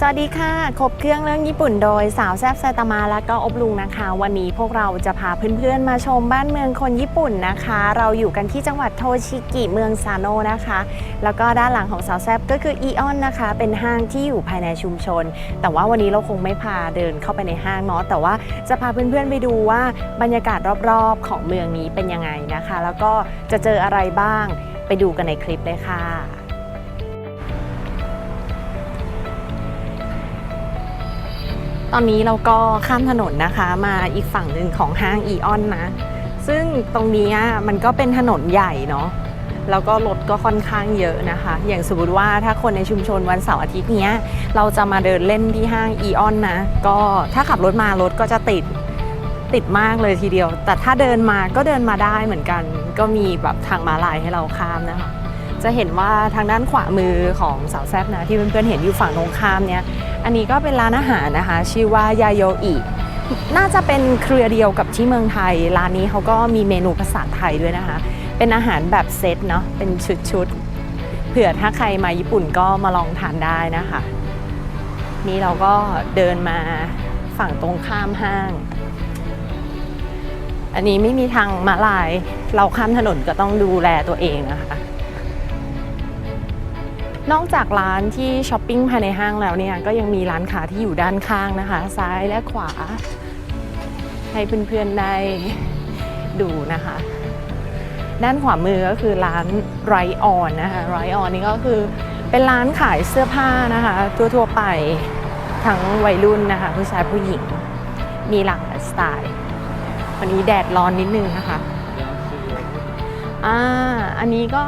สวัสดีค่ะ ครบเครื่องเรื่องญี่ปุ่นโดยสาวแซบไซตามะและก็อบลุงนะคะ วันนี้พวกเราจะพาเพื่อนๆมาชมบ้านเมืองคนญี่ปุ่นนะคะ เราอยู่กันที่จังหวัดโทชิกิเมืองซาโนนะคะ แล้วก็ด้านหลังของสาวแซบก็คืออีออนนะคะ เป็นห้างที่อยู่ภายในชุมชน แต่ว่าวันนี้เราคงไม่พาเดินเข้าไปในห้างเนาะแต่ว่าจะพาเพื่อนๆไปดูว่าบรรยากาศรอบๆของเมืองนี้เป็นยังไงนะคะ แล้วก็จะเจออะไรบ้างไปดูกันในคลิปเลยค่ะ ตอนนี้เราก็ข้ามถนนนะคะมาอีกฝั่งหนึ่งของห้างอีออนนะ ซึ่งตรงนี้มันก็เป็นถนนใหญ่เนาะแล้วก็รถก็ค่อนข้างเยอะนะคะ อย่างสมมติว่าถ้าคนในชุมชนวันเสาร์อาทิตย์เนี้ย เราจะมาเดินเล่นที่ห้างอีออนนะ ก็ถ้าขับรถมารถก็จะติดติดมากเลยทีเดียว แต่ถ้าเดินมาก็เดินมาได้เหมือนกัน ก็มีแบบทางมาลายให้เราข้ามนะคะ จะเห็นว่าทางด้านขวามือของสาวแซบนะที่เพื่อนๆเห็นอยู่ฝั่งตรงข้ามเนี่ยอันนี้ก็เป็นร้านอาหารนะคะ ชื่อว่ายาโยอิน่าจะเป็นเครือเดียวกับที่เมืองไทย ร้านนี้เขาก็มีเมนูภาษาไทยด้วยนะคะ เป็นอาหารแบบเซตเนาะเป็นชุดๆเผื่อถ้าใครมาญี่ปุ่นก็มาลองทานได้นะคะ นี่เราก็เดินมาฝั่งตรงข้ามห้าง อันนี้ไม่มีทางมาลาย เราข้ามถนนก็ต้องดูแลตัวเองนะคะ นอกจากร้านที่ช้อปปิ้งภายในห้างแล้วเนี่ยก็ยังมีร้านค้าที่อยู่ด้านข้างนะคะ ซ้ายและขวา ให้เพื่อนๆได้ดูนะคะ ด้านขวามือก็คือร้านไรออนนะคะไรออนนี่ก็คือเป็นร้านขายเสื้อผ้านะคะทั่วๆไปทั้งวัยรุ่นนะคะผู้ชายผู้หญิงมีหลากหลายสไตล์วันนี้แดดร้อนนิดนึงนะคะอ่าอันนี้ก็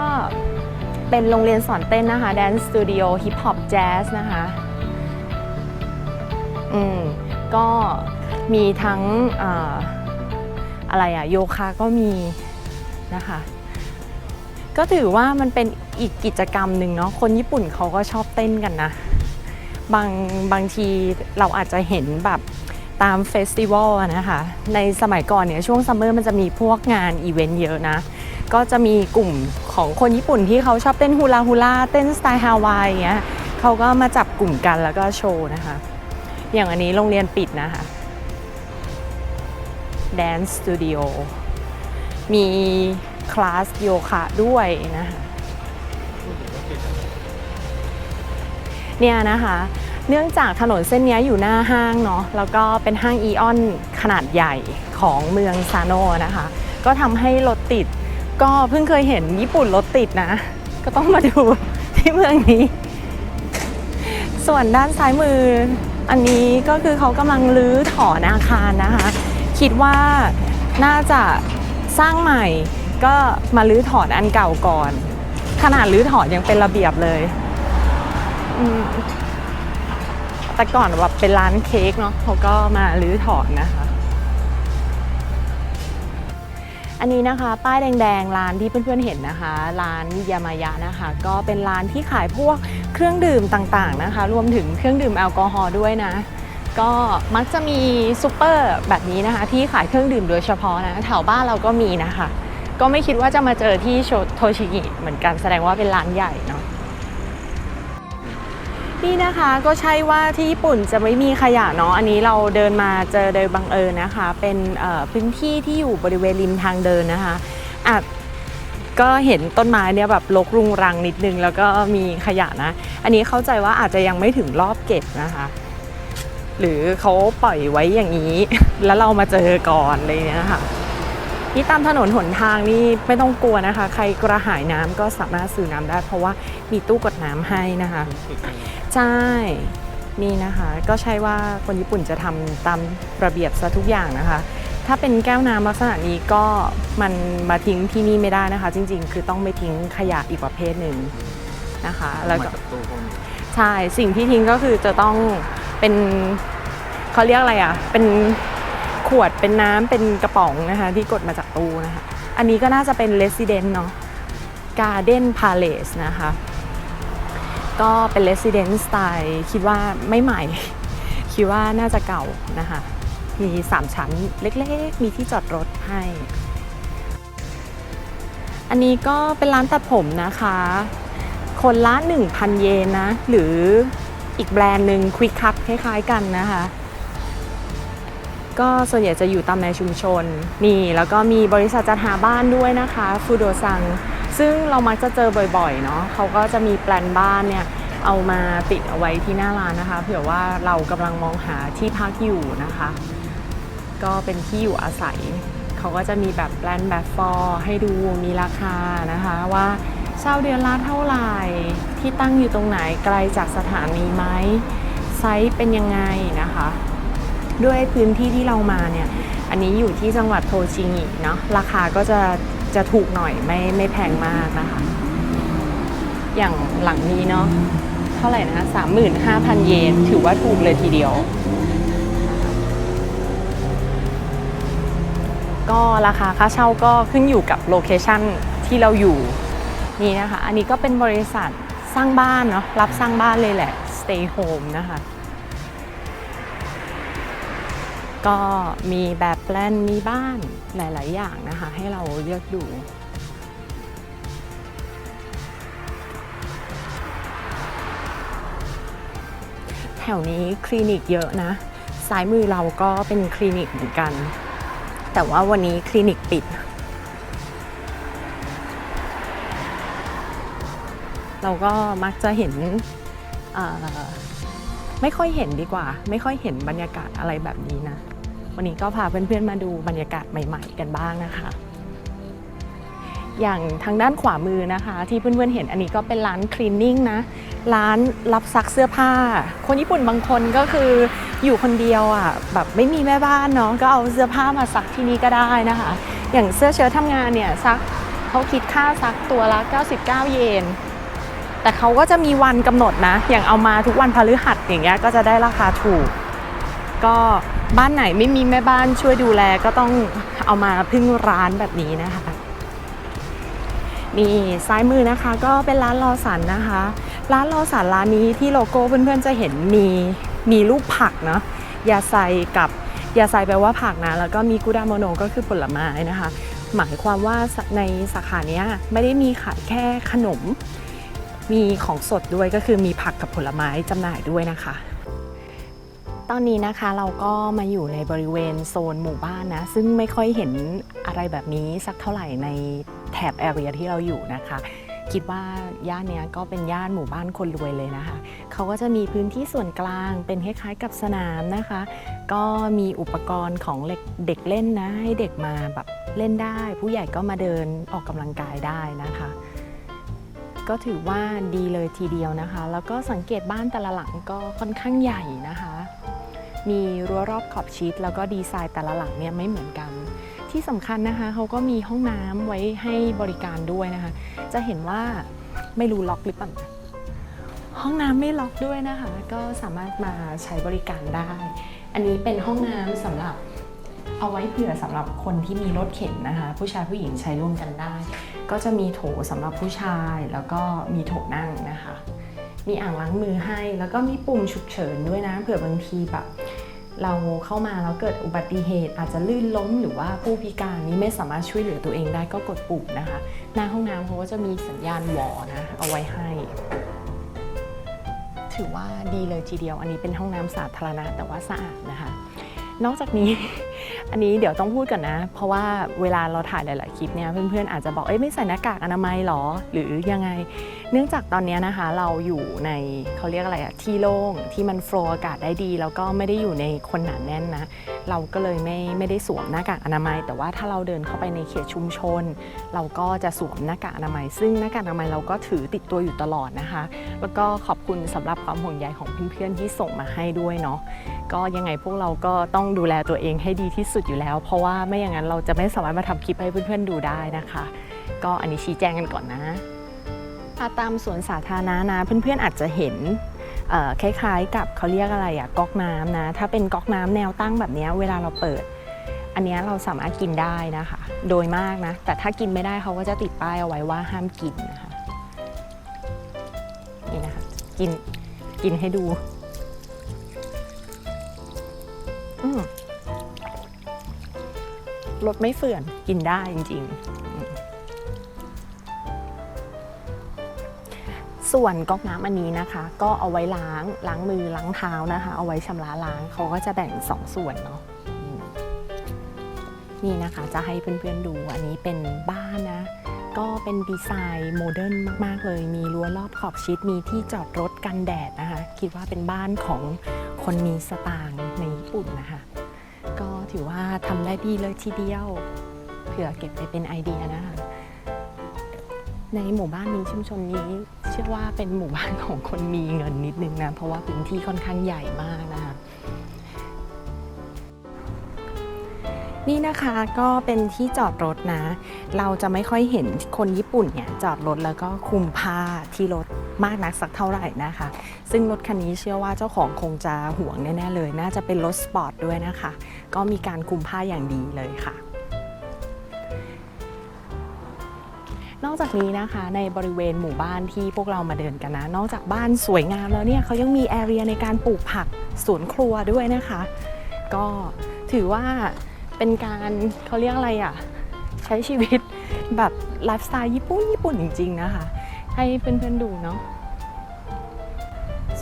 เป็นโรงเรียนสอนเต้นนะคะ Dance Studio Hip Hop Jazz นะคะอืมก็มีทั้งออะไรอะโยคะก็มีนะคะ ก็ถือว่ามันเป็นอีกกิจกรรมหนึ่งเนาะคนญี่ปุ่นเขาก็ชอบเต้นกันนะ บางบางทีเราอาจจะเห็นแบบตามเฟสติวัลนะคะ ในสมัยก่อนเนี่ยช่วงซัมเมอร์มันจะมีพวกงานอีเวนต์เยอะนะ ก็จะมีกลุ่มของคนญี่ปุ่นที่เขาชอบเต้นฮูลาฮูลาเต้นสไตล์ฮาวายอย่างเงี้ยเขาก็มาจับกลุ่มกันแล้วก็โชว์นะคะ อย่างอันนี้โรงเรียนปิดนะคะ Dance Studio มีคลาสโยคะด้วยนะคะเนี่ยนะคะ เนื่องจากถนนเส้นนี้อยู่หน้าห้างเนาะแล้วก็เป็นห้างอีออนขนาดใหญ่ของเมืองซาโนนะคะ ก็ทำให้รถติด ก็เพิ่งเคยเห็นญี่ปุ่นรถติดนะ ก็ต้องมาดูที่เมืองนี้ ส่วนด้านซ้ายมือ อันนี้ก็คือเขากำลังรื้อถอนอาคารนะคะ คิดว่าน่าจะสร้างใหม่ก็มารื้อถอนอันเก่าก่อน ขนาดรื้อถอนยังเป็นระเบียบเลย แต่ก่อนแบบเป็นร้านเค้กเนาะเขาก็มารื้อถอนนะคะ อันนี้นะคะป้ายแดงๆร้านที่เพื่อนๆเห็นนะคะ ร้านยามายะนะคะ ก็เป็นร้านที่ขายพวกเครื่องดื่มต่างๆนะคะ รวมถึงเครื่องดื่มแอลกอฮอล์ด้วยนะ ก็มักจะมีซูเปอร์แบบนี้นะคะ ที่ขายเครื่องดื่มโดยเฉพาะนะแถวบ้านเราก็มีนะคะ ก็ไม่คิดว่าจะมาเจอที่โทชิกิเหมือนกันแสดงว่าเป็นร้านใหญ่เนาะ นี่นะคะก็ใช่ว่าที่ญี่ปุ่นจะไม่มีขยะเนาะอันนี้เราเดินมาเจอโดยบังเอิญนะคะ เป็นพื้นที่ที่อยู่บริเวณริมทางเดินนะคะอาจก็เห็นต้นไม้เนี่ยแบบรกรุงรังนิดนึง แล้วก็มีขยะนะ อันนี้เข้าใจว่าอาจจะยังไม่ถึงรอบเก็บนะคะ หรือเขาปล่อยไว้อย่างนี้ แล้วเรามาเจอก่อนอะไรเลยนะคะนี่ตามถนนหนทางนี่ไม่ต้องกลัวนะคะ ใครกระหายน้ำก็สามารถซื้อน้ำได้ เพราะว่ามีตู้กดน้ำให้นะคะ ใช่นี่นะคะก็ใช่ว่าคนญี่ปุ่นจะทำตามระเบียบซะทุกอย่างนะคะ ถ้าเป็นแก้วน้ำลักษณะนี้ก็มันมาทิ้งที่นี่ไม่ได้นะคะ จริงๆ คือต้องไม่ทิ้งขยะอีกประเภทหนึ่งนะคะแล้วก็มาจากตู้พวกนี้ใช่สิ่งที่ทิ้งก็คือจะต้องเป็นเขาเรียกอะไรอะเป็นขวดเป็นน้ำเป็นกระป๋องนะคะที่กดมาจากตู้นะคะ อันนี้ก็น่าจะเป็น Resident เนาะ Garden Palace นะคะ ก็เป็น Resident Style คิดว่าไม่ใหม่ คิดว่าน่าจะเก่านะคะ มี 3 ชั้นเล็กๆ มีที่จอดรถให้ อันนี้ก็เป็นร้านตัดผมนะคะ คนละ 1,000 เยนนะ หรืออีกแบรนด์หนึ่งควิกคั t คล้ายๆกันนะคะ ก็ส่วนใหญ่จะอยู่ตามในชุมชน นี่ แล้วก็มีบริษัทจัดหาบ้านด้วยนะคะฟูโดซัง ซึ่งเรามักจะเจอบ่อยๆเนาะเขาก็จะมีแปลนบ้านเนี่ยเอามาติดเอาไว้ที่หน้าร้านนะคะ เผื่อว่าเรากำลังมองหาที่พักอยู่นะคะ ก็เป็นที่อยู่อาศัย เขาก็จะมีแบบแปลนแบบฟอร์ให้ดูมีราคานะคะว่าเช่าเดือนละเท่าไหร่ที่ตั้งอยู่ตรงไหนไกลจากสถานีไหมไซส์เป็นยังไงนะคะ ด้วยพื้นที่ที่เรามาเนี่ย อันนี้อยู่ที่จังหวัดโทชิงิเนาะราคาก็จะ จะถูกหน่อยไม่ไม่แพงมากนะคะ อย่างหลังนี้เนาะเท่าไหร่นะคะสามหมื่นห้าพันเยนถือว่าถูกเลยทีเดียว ก็ราคาค่าเช่าก็ขึ้นอยู่กับโลเคชันที่เราอยู่นี่นะคะ อันนี้ก็เป็นบริษัทสร้างบ้านเนาะรับสร้างบ้านเลยแหละ stay home นะคะ ก็มีแบบแปลนมีบ้านหลาย ๆ อย่างนะคะ ให้เราเลือกดู แถวนี้คลินิกเยอะนะ ซ้ายมือเราก็เป็นคลินิกเหมือนกัน แต่ว่าวันนี้คลินิกปิด เราก็มักจะเห็นไม่ค่อยเห็นดีกว่า ไม่ค่อยเห็นบรรยากาศอะไรแบบนี้นะ วันนี้ก็พาเพื่อนๆมาดูบรรยากาศใหม่ ๆ กันบ้างนะคะ อย่างทางด้านขวามือนะคะ ที่เพื่อนๆเห็นอันนี้ก็เป็นร้านคลีนนิ่งนะร้านรับซักเสื้อผ้า คนญี่ปุ่นบางคนก็คืออยู่คนเดียวอะแบบไม่มีแม่บ้านเนาะก็เอาเสื้อผ้ามาซักที่นี่ก็ได้นะคะ อย่างเสื้อเชิ้ตทำงานเนี่ยซักเขาคิดค่าซักตัวละ 99 เยนแต่เขาก็จะมีวันกำหนดนะ อย่างเอามาทุกวันพฤหัสอย่างเงี้ยก็จะได้ราคาถูก ก็ บ้านไหนไม่มีแม่บ้านช่วยดูแลก็ต้องเอามาพึ่งร้านแบบนี้นะคะ นี่ซ้ายมือนะคะก็เป็นร้านลอสันนะคะ ร้านลอสันร้านนี้ที่โลโก้เพื่อนๆจะเห็นมีมีรูปผักเนาะยาไซกับยาไซแปลว่าผักนะ แล้วก็มีกุดาโมโนก็คือผลไม้นะคะ หมายความว่าในสาขาเนี้ยไม่ได้มีขายแค่ขนม มีของสดด้วยก็คือมีผักกับผลไม้จำหน่ายด้วยนะคะ ตอนนี้นะคะเราก็มาอยู่ในบริเวณโซนหมู่บ้านนะ ซึ่งไม่ค่อยเห็นอะไรแบบนี้สักเท่าไหร่ในแถบแอเรียที่เราอยู่นะคะ คิดว่าย่านนี้ก็เป็นย่านหมู่บ้านคนรวยเลยนะคะ เขาก็จะมีพื้นที่ส่วนกลางเป็นคล้ายๆกับสนามนะคะ ก็มีอุปกรณ์ของเด็กเล่นนะ ให้เด็กมาแบบเล่นได้ ผู้ใหญ่ก็มาเดินออกกำลังกายได้นะคะก็ถือว่าดีเลยทีเดียวนะคะ แล้วก็สังเกตบ้านแต่ละหลังก็ค่อนข้างใหญ่นะคะ มีรั้วรอบขอบชิดแล้วก็ดีไซน์แต่ละหลังเนี่ยไม่เหมือนกัน ที่สำคัญนะคะเขาก็มีห้องน้ำไว้ให้บริการด้วยนะคะ จะเห็นว่าไม่รู้ล็อกหรือเปล่าห้องน้ำไม่ล็อกด้วยนะคะ ก็สามารถมาใช้บริการได้ อันนี้เป็นห้องน้ำสำหรับเอาไว้เผื่อสำหรับคนที่มีรถเข็นนะคะ ผู้ชายผู้หญิงใช้ร่วมกันได้ ก็จะมีโถสำหรับผู้ชายแล้วก็มีโถนั่งนะคะ มีอ่างล้างมือให้ แล้วก็มีปุ่มฉุกเฉินด้วยนะ เผื่อบางทีแบบเราเข้ามาแล้วเกิดอุบัติเหตุอาจจะลื่นล้มหรือว่าผู้พิการนี้ไม่สามารถช่วยเหลือตัวเองได้ก็กดปุ่มนะคะ หน้าห้องน้ำเขาก็จะมีสัญญาณวอนะเอาไว้ให้ ถือว่าดีเลยทีเดียว อันนี้เป็นห้องน้ำสาธารณะแต่ว่าสะอาดนะคะ นอกจากนี้ อันนี้เดี๋ยวต้องพูดก่อนนะ เพราะว่าเวลาเราถ่ายหลาย ๆ คลิปเนี่ยเพื่อน ๆ อาจจะบอกเอ้ยไม่ใส่หน้ากากอนามัยหรอ หรือยังไง เนื่องจากตอนนี้นะคะเราอยู่ในเขาเรียกอะไรอะที่โล่งที่มันโฟล์อากาศได้ดี แล้วก็ไม่ได้อยู่ในคนหนาแน่นนะ เราก็เลยไม่ไม่ได้สวมหน้ากากอนามัย แต่ว่าถ้าเราเดินเข้าไปในเขตชุมชน เราก็จะสวมหน้ากากอนามัย ซึ่งหน้ากากอนามัยเราก็ถือติดตัวอยู่ตลอดนะคะ แล้วก็ขอบคุณสำหรับความห่วงใยของเพื่อน ๆ ที่ส่งมาให้ด้วยเนาะก็ยังไงพวกเราก็ต้องดูแลตัวเองให้ดีที่สุดอยู่แล้ว เพราะว่าไม่อย่างนั้นเราจะไม่สามารถมาทำคลิปให้เพื่อนๆดูได้นะคะ ก็อันนี้ชี้แจงกันก่อนนะตามสวนสาธารณะนะเพื่อนๆอาจจะเห็นคล้ายๆ กับเขาเรียกอะไรอะก๊อกน้ำนะถ้าเป็นก๊อกน้ำแนวตั้งแบบนี้เวลาเราเปิด อันนี้เราสามารถกินได้นะคะ โดยมากนะ แต่ถ้ากินไม่ได้เขาก็จะติดป้ายเอาไว้ว่าห้ามกินนะคะนี่นะคะกินกินให้ดู อืม รสไม่เฟื่อนกินได้จริง ๆ ส่วนก๊อกน้ำอันนี้นะคะ ก็เอาไว้ล้างล้างมือล้างเท้านะคะ เอาไว้ชำระล้างเขาก็จะแบ่งสองส่วนเนาะนี่นะคะจะให้เพื่อนๆดูอันนี้เป็นบ้านนะ ก็เป็นดีไซน์โมเดิร์นมากๆเลย มีรั้วรอบขอบชิดมีที่จอดรถกันแดดนะคะ คิดว่าเป็นบ้านของคนมีสตางค์ในญี่ปุ่นนะคะ ถือว่าทำได้ดีเลยทีเดียว เผื่อเก็บไปเป็นไอเดียนะคะในหมู่บ้านนี้ชุมชนนี้ เชื่อว่าเป็นหมู่บ้านของคนมีเงินนิดนึงนะ เพราะว่าพื้นที่ค่อนข้างใหญ่มากนะ นี่นะคะก็เป็นที่จอดรถนะ เราจะไม่ค่อยเห็นคนญี่ปุ่นเนี่ยจอดรถแล้วก็คลุมผ้าที่รถมากนักสักเท่าไหร่นะคะ ซึ่งรถคันนี้เชื่อว่าเจ้าของคงจะห่วงแน่ๆเลย น่าจะเป็นรถสปอร์ตด้วยนะคะ ก็มีการคลุมผ้าอย่างดีเลยค่ะนอกจากนี้นะคะในบริเวณหมู่บ้านที่พวกเรามาเดินกันนะ นอกจากบ้านสวยงามแล้วเนี่ยเขายังมีแอเรียในการปลูกผักสวนครัวด้วยนะคะ ก็ถือว่า เป็นการเขาเรียกอะไรอะ่ะ ใช้ชีวิตแบบไลฟ์สไตล์ญี่ปุ่นญี่ปุ่นจริง ๆ นะคะ ให้เพื่อนๆดูเนาะ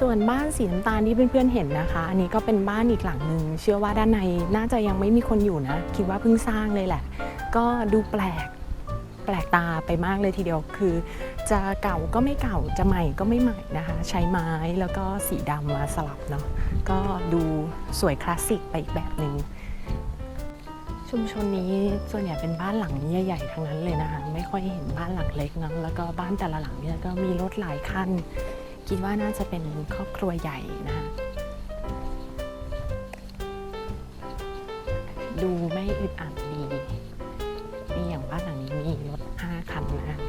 ส่วนบ้านสีน้ำตาลที่เพื่อนๆเห็นนะคะ อันนี้ก็เป็นบ้านอีกหลังหนึ่งเชื่อว่าด้านในน่าจะยังไม่มีคนอยู่นะ คิดว่าเพิ่งสร้างเลยแหละ ก็ดูแปลกแปลกตาไปมากเลยทีเดียวคือ จะเก่าก็ไม่เก่าจะใหม่ก็ไม่ใหม่นะคะ ใช้ไม้แล้วก็สีดำมาสลับเนาะก็ดูสวยคลาสสิกไปอีกแบบหนึ่ง ชุมชนนี้ส่วนใหญ่เป็นบ้านหลังใหญ่ๆทั้งนั้นเลยนะคะ ไม่ค่อยเห็นบ้านหลังเล็กเนาะแล้วก็บ้านแต่ละหลังเนี่ยก็มีรถหลายคันคิดว่าน่าจะเป็นครอบครัวใหญ่นะคะดูไม่อึดอัดดีนี่อย่างบ้านหลังนี้มีรถ5คันนะ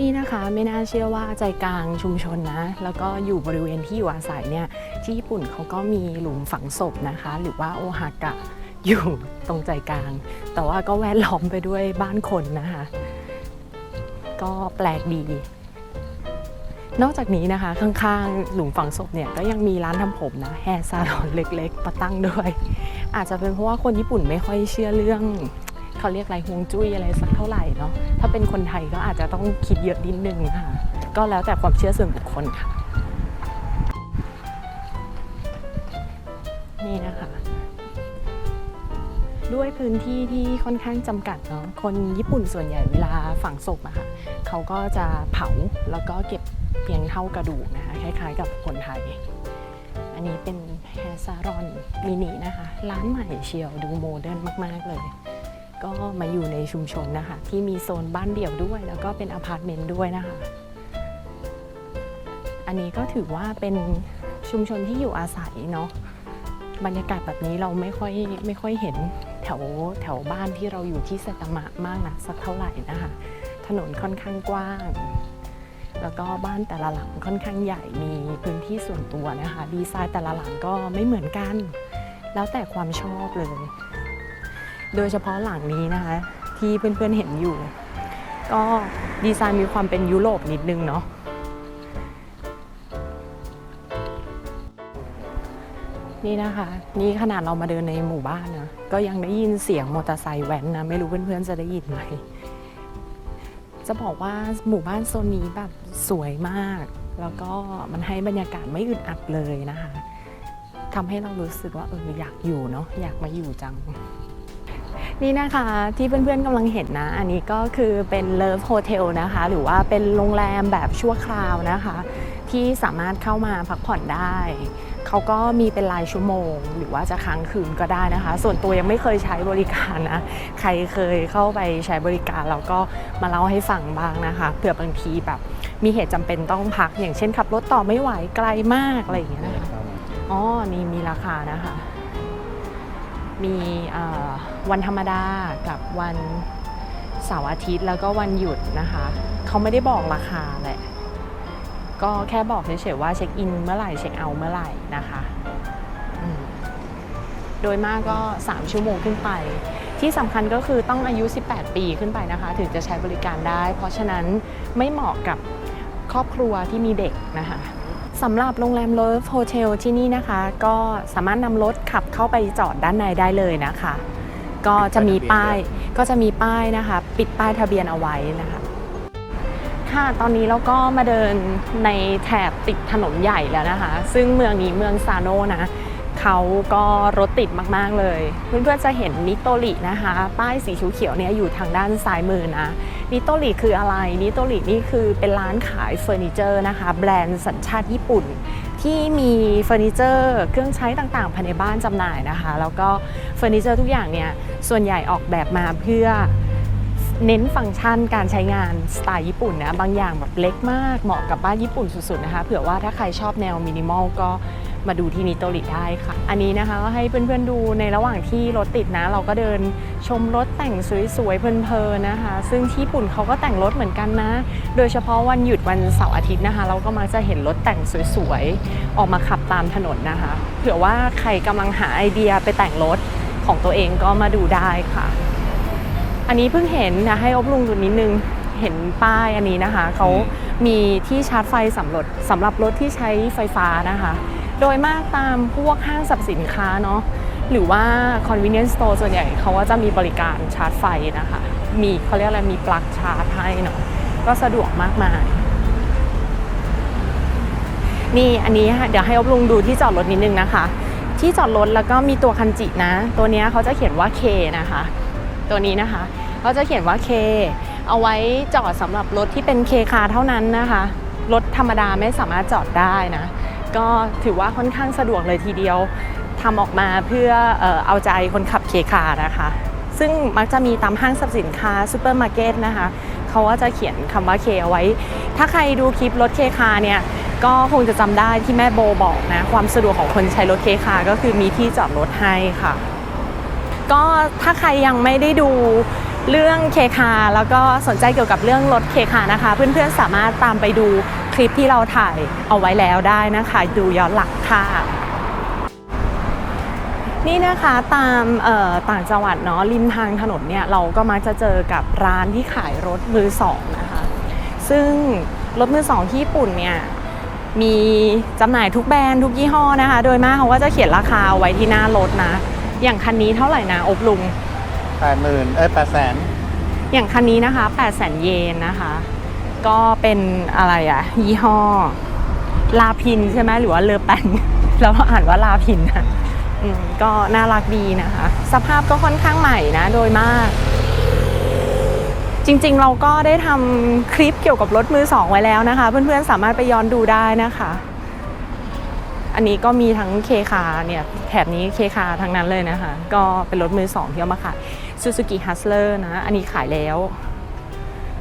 นี่นะคะไม่น่าเชื่อว่าใจกลางชุมชนนะ แล้วก็อยู่บริเวณที่อยู่อาศัยเนี่ย ที่ญี่ปุ่นเขาก็มีหลุมฝังศพนะคะ หรือว่าโอฮากะอยู่ตรงใจกลาง แต่ว่าก็แวดล้อมไปด้วยบ้านคนนะคะ ก็แปลกดี นอกจากนี้นะคะ ข้างๆ หลุมฝังศพเนี่ยก็ยังมีร้านทำผมนะแฮร์ซาลอนเล็กๆมาตั้งด้วย อาจจะเป็นเพราะว่าคนญี่ปุ่นไม่ค่อยเชื่อเรื่องเขาเรียกอะไรฮวงจุ้ยอะไรสักเท่าไหร่เนาะถ้าเป็นคนไทยก็อาจจะต้องคิดเยอะนิดนึงค่ะ ก็แล้วแต่ความเชื่อส่วนบุคคลค่ะ ด้วยพื้นที่ที่ค่อนข้างจำกัดเนาะคนญี่ปุ่นส่วนใหญ่เวลาฝังศพอะค่ะเขาก็จะเผาแล้วก็เก็บเพียงเท่ากระดูกนะคะคล้ายๆกับคนไทย อันนี้เป็นแฮซารอนมินินะคะ ร้านใหม่เชียวดูโมเดิร์นมาก ๆ เลย ก็มาอยู่ในชุมชนนะคะ ที่มีโซนบ้านเดี่ยวด้วย แล้วก็เป็นอพาร์ตเมนต์ด้วยนะคะ อันนี้ก็ถือว่าเป็นชุมชนที่อยู่อาศัยเนาะบรรยากาศแบบนี้เราไม่ค่อยไม่ค่อยเห็น แถวแถวบ้านที่เราอยู่ที่ไซตามะมากนะสักเท่าไหร่นะคะ ถนนค่อนข้างกว้าง แล้วก็บ้านแต่ละหลังค่อนข้างใหญ่มีพื้นที่ส่วนตัวนะคะ ดีไซน์แต่ละหลังก็ไม่เหมือนกัน แล้วแต่ความชอบเลย โดยเฉพาะหลังนี้นะคะ ที่เพื่อนๆเห็นอยู่ ก็ดีไซน์มีความเป็นยุโรปนิดนึงเนาะ นี่นะคะ นี่ขนาดเรามาเดินในหมู่บ้านนะ ก็ยังได้ยินเสียงมอเตอร์ไซค์แว้นนะ ไม่รู้เพื่อนๆจะได้ยินไหม จะบอกว่าหมู่บ้านโซนนี้แบบสวยมาก แล้วก็มันให้บรรยากาศไม่อึดอัดเลยนะคะทำให้เรารู้สึกว่าเอออยากอยู่เนาะอยากมาอยู่จัง นี่นะคะที่เพื่อนๆกำลังเห็นนะ อันนี้ก็คือเป็น Love Hotel นะคะ หรือว่าเป็นโรงแรมแบบชั่วคราวนะคะ ที่สามารถเข้ามาพักผ่อนได้ เขาก็มีเป็นรายชั่วโมง หรือว่าจะค้างคืนก็ได้นะคะ ส่วนตัวยังไม่เคยใช้บริการนะ ใครเคยเข้าไปใช้บริการเราก็มาเล่าให้ฟังบ้างนะคะเผื่อบางทีแบบมีเหตุจำเป็นต้องพัก อย่างเช่นขับรถต่อไม่ไหวไกลมากอะไรอย่างเงี้ยนะคะอ๋อนี่มีราคานะคะ มีเอ่อวันธรรมดากับวันเสาร์อาทิตย์แล้วก็วันหยุดนะคะ เขาไม่ได้บอกราคาแหละ ก็แค่บอกเฉยๆว่าเช็คอินเมื่อไหร่เช็คเอาท์เมื่อไหร่นะคะอืมโดยมากก็ 3 ชั่วโมงขึ้นไป ที่สำคัญก็คือต้องอายุ 18 ปีขึ้นไปนะคะ ถึงจะใช้บริการได้ เพราะฉะนั้นไม่เหมาะกับครอบครัวที่มีเด็กนะคะสำหรับโรงแรม Love Hotel ที่นี่นะคะ ก็สามารถนำรถขับเข้าไปจอดด้านในได้เลยนะคะ ก็จะมีป้ายก็จะมีป้ายนะคะ ปิดป้ายทะเบียนเอาไว้นะคะ ค่ะ ตอนนี้เราก็มาเดินในแถบติดถนนใหญ่แล้วนะคะ ซึ่งเมืองนี้เมืองซาโนนะเขาก็รถติดมากๆเลย เพื่อนๆจะเห็นนิโตรินะคะ ป้ายสีเขียวๆเนี่ยอยู่ทางด้านซ้ายมือนะ นิโตริคืออะไร นิโตรินี่คือเป็นร้านขายเฟอร์นิเจอร์นะคะ แบรนด์สัญชาติญี่ปุ่น ที่มีเฟอร์นิเจอร์เครื่องใช้ต่างๆภายในบ้านจำหน่ายนะคะ แล้วก็เฟอร์นิเจอร์ทุกอย่างเนี่ยส่วนใหญ่ออกแบบมาเพื่อ เน้นฟังก์ชันการใช้งานสไตล์ญี่ปุ่นนะบางอย่างแบบเล็กมากเหมาะกับบ้านญี่ปุ่นสุดๆนะคะเผื่อว่าถ้าใครชอบแนวมินิมอลก็มาดูที่นิโตริได้ค่ะ อันนี้นะคะก็ให้เพื่อนๆดูในระหว่างที่รถติดนะ เราก็เดินชมรถแต่งสวยๆเพลินๆนะคะ ซึ่งที่ญี่ปุ่นเขาก็แต่งรถเหมือนกันนะ โดยเฉพาะวันหยุดวันเสาร์อาทิตย์นะคะ เราก็มักจะเห็นรถแต่งสวยๆออกมาขับตามถนนนะคะ เผื่อว่าใครกำลังหาไอเดียไปแต่งรถของตัวเองก็มาดูได้ค่ะ อันนี้เพิ่งเห็นนะให้อบลุงดูนิดนึงเห็นป้ายอันนี้นะคะเขามีที่ชาร์จไฟสำหรับสำหรับรถที่ใช้ไฟฟ้านะคะ โดยมากตามพวกห้างสรรพสินค้าเนาะหรือว่า convenience store ส่วนใหญ่เขาก็จะมีบริการชาร์จไฟนะคะ มีเขาเรียกอะไรมีปลั๊กชาร์จให้เนาะก็สะดวกมากมายนี่อันนี้ค่ะเดี๋ยวให้อบลุงดูที่จอดรถนิดนึงนะคะ ที่จอดรถแล้วก็มีตัวคันจินะ ตัวเนี้ยเขาจะเขียนว่า K นะคะ ตัวนี้นะคะเขาจะเขียนว่า K เอาไว้จอดสำหรับรถที่เป็น K คาเท่านั้นนะคะ รถธรรมดาไม่สามารถจอดได้นะ ก็ถือว่าค่อนข้างสะดวกเลยทีเดียวทำออกมาเพื่อเอ่อเอาใจคนขับเคคานะคะ ซึ่งมักจะมีตามห้างสรรพสินค้าซูเปอร์มาร์เก็ตนะคะเขาก็จะเขียนคำว่าเคเอาไว้ ถ้าใครดูคลิปรถเคคาเนี่ยก็คงจะจำได้ที่แม่โบบอกนะ ความสะดวกของคนใช้รถเคคาก็คือมีที่จอดรถให้ค่ะ ก็ถ้าใครยังไม่ได้ดูเรื่องเคคาแล้วก็สนใจเกี่ยวกับเรื่องรถเคคานะคะ เพื่อนๆสามารถตามไปดูคลิปที่เราถ่ายเอาไว้แล้วได้นะคะ ดูย้อนหลังค่ะ นี่นะคะตามต่างจังหวัดเนาะริมทางถนนเนี่ยเราก็มักจะเจอกับร้านที่ขายรถมือสองนะคะ ซึ่งรถมือสองที่ญี่ปุ่นเนี่ยมีจำหน่ายทุกแบรนด์ทุกยี่ห้อนะคะ โดยมากเขาก็จะเขียนราคาไว้ที่หน้ารถนะ อย่างคันนี้เท่าไหร่นะ อบลุงแปดหมื่นเอ้ยแปดแสนอย่างคันนี้นะคะ8 0 0 0 0 0เยนนะคะ ก็เป็นอะไรอะยี่ห้อ ลาพินใช่ไหมหรือว่าเลอแปงแล้วอ่านว่าลาพินนะอืมก็น่ารักดีนะคะ สภาพก็ค่อนข้างใหม่นะโดยมาก จริงๆเราก็ได้ทำคลิปเกี่ยวกับรถมือสองไว้แล้วนะคะ เพื่อนๆสามารถไปย้อนดูได้นะคะ อันนี้ก็มีทั้งเคคาเนี่ยแถบนี้เคคาทั้งนั้นเลยนะคะ ก็เป็นรถมือสองที่เอามาขาย Suzuki Hustler นะ อันนี้ขายแล้ว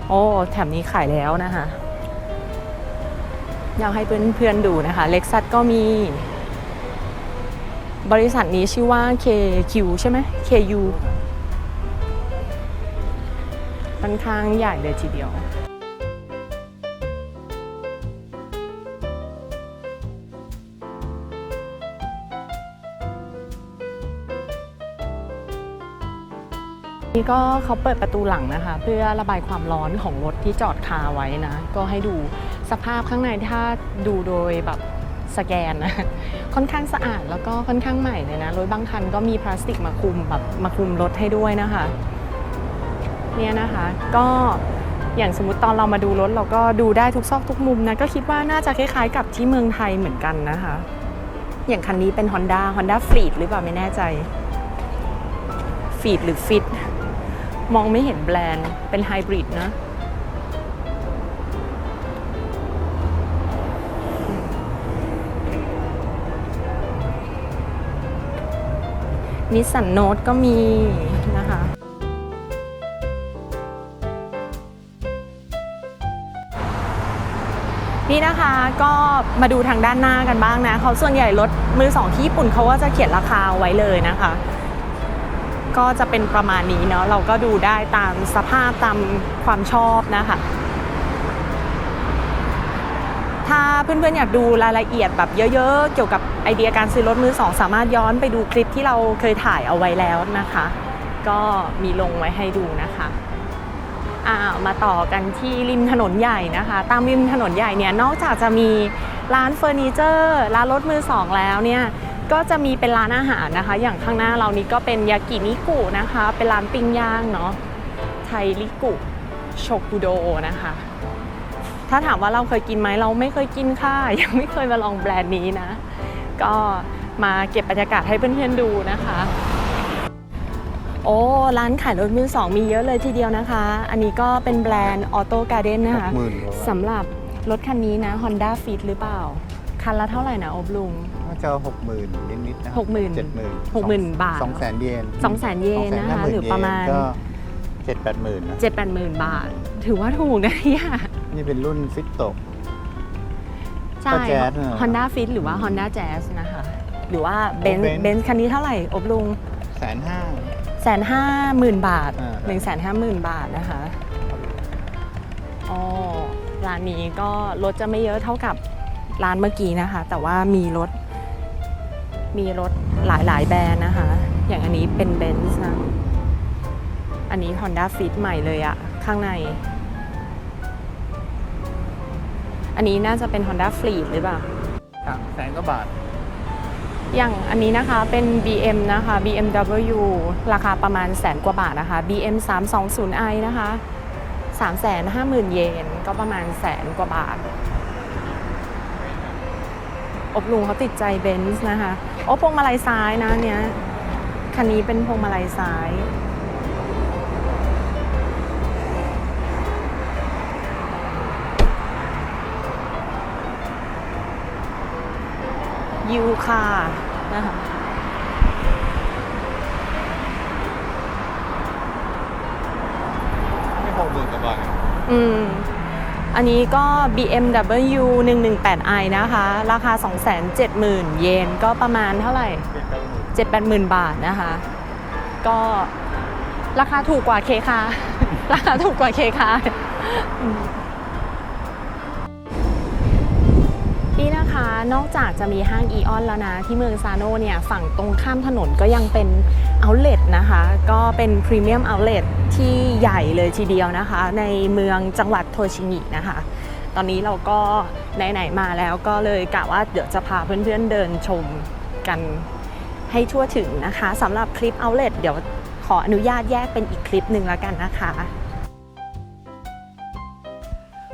โอ้แถบนี้ขายแล้วนะคะอยากให้เพื่อนๆดูนะคะเล็กซัสก็มี บริษัทนี้ชื่อว่า KQ ใช่ไหม KU ค่อนข้างใหญ่เลยทีเดียว นี่ก็เขาเปิดประตูหลังนะคะ เพื่อระบายความร้อนของรถที่จอดคาไว้นะ ก็ให้ดูสภาพข้างในถ้าดูโดยแบบสแกนนะค่อนข้างสะอาดแล้วก็ค่อนข้างใหม่เลยนะรถบางคันก็มีพลาสติกมาคุมแบบมาคุมรถให้ด้วยนะคะเนี่ยนะคะก็อย่างสมมติตอนเรามาดูรถเราก็ดูได้ทุกซอกทุกมุมนะก็คิดว่าน่าจะคล้ายๆ กับที่เมืองไทยเหมือนกันนะคะ อย่างคันนี้เป็น Honda Honda f l e e t หรือเปล่าไม่แน่ใจ f e e t หรือ Fit มองไม่เห็นแบรนด์ เป็นไฮบริดนะ นิสสันโนตก็มีนะคะนี่นะคะก็มาดูทางด้านหน้ากันบ้างนะเขาส่วนใหญ่รถมือสองที่ญี่ปุ่นเขาก็จะเขียนราคาไว้เลยนะคะ ก็จะเป็นประมาณนี้เนาะเราก็ดูได้ตามสภาพตามความชอบนะคะถ้าเพื่อนๆอยากดูรายละเอียดแบบเยอะๆ เกี่ยวกับไอเดียการซื้อรถมือสองสามารถย้อนไปดูคลิปที่เราเคยถ่ายเอาไว้แล้วนะคะ ก็มีลงไว้ให้ดูนะคะามาต่อกันที่ริมถนนใหญ่นะคะ ตามริมถนนใหญ่เนี่ยนอกจากจะมีร้านเฟอร์นิเจอร์ร้านรถมือสองแล้วเนี่ย ก็จะมีเป็นร้านอาหารนะคะ อย่างข้างหน้าเรานี้ก็เป็นยากินิกุนะคะ เป็นร้านปิ้งย่างเนาะไทริกุโชกุโดนะคะ ถ้าถามว่าเราเคยกินไหมเราไม่เคยกินค่ะ ยังไม่เคยมาลองแบรนด์นี้นะ ก็มาเก็บบรรยากาศให้เพื่อนๆดูนะคะ โอ้ ร้านขายรถมือสองมีเยอะเลยทีเดียวนะคะ อันนี้ก็เป็นแบรนด์ Auto Garden นะคะหมื่นกว่าสำหรับรถคันนี้นะ Honda Fit หรือเปล่า คันละเท่าไหร่นะอบลุงน่า จะหกหมื่นนิดๆนะหกหมื่นเจ็ดหมื่นหกหมื่นบาทสองแสนเยนสองแสนเยนนะคะ250,000หรือประมาณเยนก็เจ็ดแปดหมื่นนะเจ็ดแปดหมื่นบาท ถือว่าถูกนะเนี่ยนี่เป็นรุ่นฟิตโตใช่ก็ Jazz น่ะ Honda Fit หรือว่า Honda Jazz นะคะ หรือว่าเบน Benz เบนคันนี้เท่าไหร่อบลุงแสนห้าแสนห้าหมื่นบาทอ่าหนึ่งแสนห้าหมื่นบาทนะคะอ๋อร้านนี้ก็รถจะไม่เยอะเท่ากับร้านเมื่อกี้นะคะ แต่ว่ามีรถ มีรถหลายๆ แบรนด์นะคะ อย่างอันนี้เป็นเบนซ์นะ อันนี้ Honda Fit ใหม่เลยอะข้างใน อันนี้น่าจะเป็น Honda Fleet หรือเปล่าแสนกว่าบาท อย่างอันนี้นะคะเป็น BM นะคะ BMW ราคาประมาณแสนกว่าบาทนะคะ BM 320i นะคะ 350,000 เยน ก็ประมาณแสนกว่าบาท อบลุงเขาติดใจเบนซ์นะคะโอ้พวงมาลัยซ้ายนะเนี้ยคันนี้เป็นพวงมาลัยซ้ายยูคานะคะไม่หกหมื่นกว่าบาทอืม อันนี้ก็ BMW 118i นะคะ ราคา 270,000 เยน ก็ประมาณเท่าไหร่เป็นแปดหมื่น7-80,000 บาทนะคะ ก็ราคาถูกกว่าเคคาราคาถูกกว่าเคคานี่นะคะ นอกจากจะมีห้างอีออนแล้วนะ ที่เมืองซาโนเนี่ย ฝั่งตรงข้ามถนนก็ยังเป็นเอาเล t นะคะ ก็เป็นพรีเมียมเอาเลทที่ใหญ่เลยทีเดียวนะคะ ในเมืองจังหวัดโทชิงินะคะ ตอนนี้เราก็ไหนๆมาแล้วก็เลยกะว่าเดี๋ยวจะพาเพื่อนๆเดินชมกันให้ทั่วถึงนะคะสำหรับคลิปเอาท์เลทเดี๋ยวขออนุญาตแยกเป็นอีกคลิปหนึ่งแล้วกันนะคะ